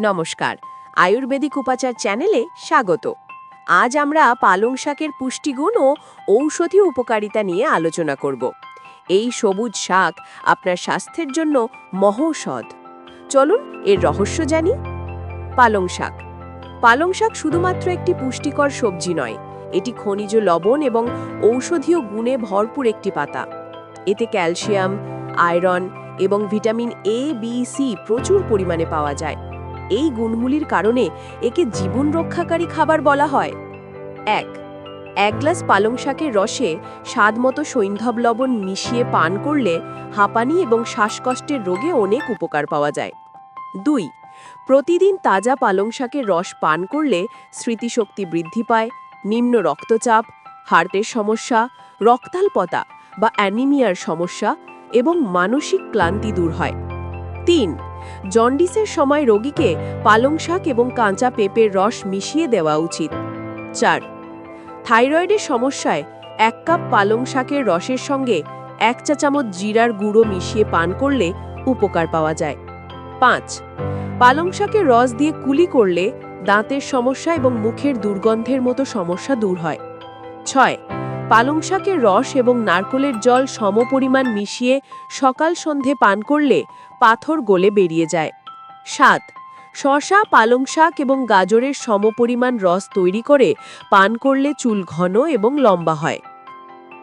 নমস্কার। আয়ুর্বেদিক উপাচার চ্যানেলে স্বাগত। আজ আমরা পালং শাকের পুষ্টিগুণ ও ঔষধি উপকারিতা নিয়ে আলোচনা করব। এই সবুজ শাক আপনার স্বাস্থ্যের জন্য মহৌষধ। চলুন এর রহস্য জানি। পালং শাক। পালং শাক শুধুমাত্র একটি পুষ্টিকর সবজি নয়, এটি খনিজ লবণ এবং ঔষধীয় গুণে ভরপুর একটি পাতা। এতে ক্যালসিয়াম, আয়রন এবং ভিটামিন এ বি সি প্রচুর পরিমাণে পাওয়া যায়। এই গুণগুলির কারণে একে জীবন রক্ষাকারী খাবার বলা হয়। এক এক গ্লাস পালং শাকের রসে স্বাদমতো সৈন্ধব লবণ মিশিয়ে পান করলে হাঁপানি এবং শ্বাসকষ্টের রোগে অনেক উপকার পাওয়া যায়। দুই, প্রতিদিন তাজা পালং শাকের রস পান করলে স্মৃতিশক্তি বৃদ্ধি পায়, নিম্ন রক্তচাপ, হার্টের সমস্যা, রক্তাল্পতা বা অ্যানিমিয়ার সমস্যা এবং মানসিক ক্লান্তি দূর হয়। তিন জন্ডিসের সময় রোগীকে পালং শাক এবং কাঁচা পেঁপের রস মিশিয়ে দেওয়া উচিত। চার, থাইরয়েডের সমস্যায় এক কাপ পালং শাকের রসের সঙ্গে এক চা চামচ জিরার গুঁড়ো মিশিয়ে পান করলে উপকার পাওয়া যায়। পাঁচ, পালং শাকের রস দিয়ে কুলি করলে দাঁতের সমস্যা এবং মুখের দুর্গন্ধের মতো সমস্যা দূর হয়। ছয় পালং শাকের রস এবং নারকোলের জল সমপরিমাণ মিশিয়ে সকাল সন্ধে পান করলে পাথর গলে বেরিয়ে যায়। সাত শশা পালং শাক এবং গাজরের সমপরিমাণ রস তৈরি করে পান করলে চুল ঘন এবং লম্বা হয়।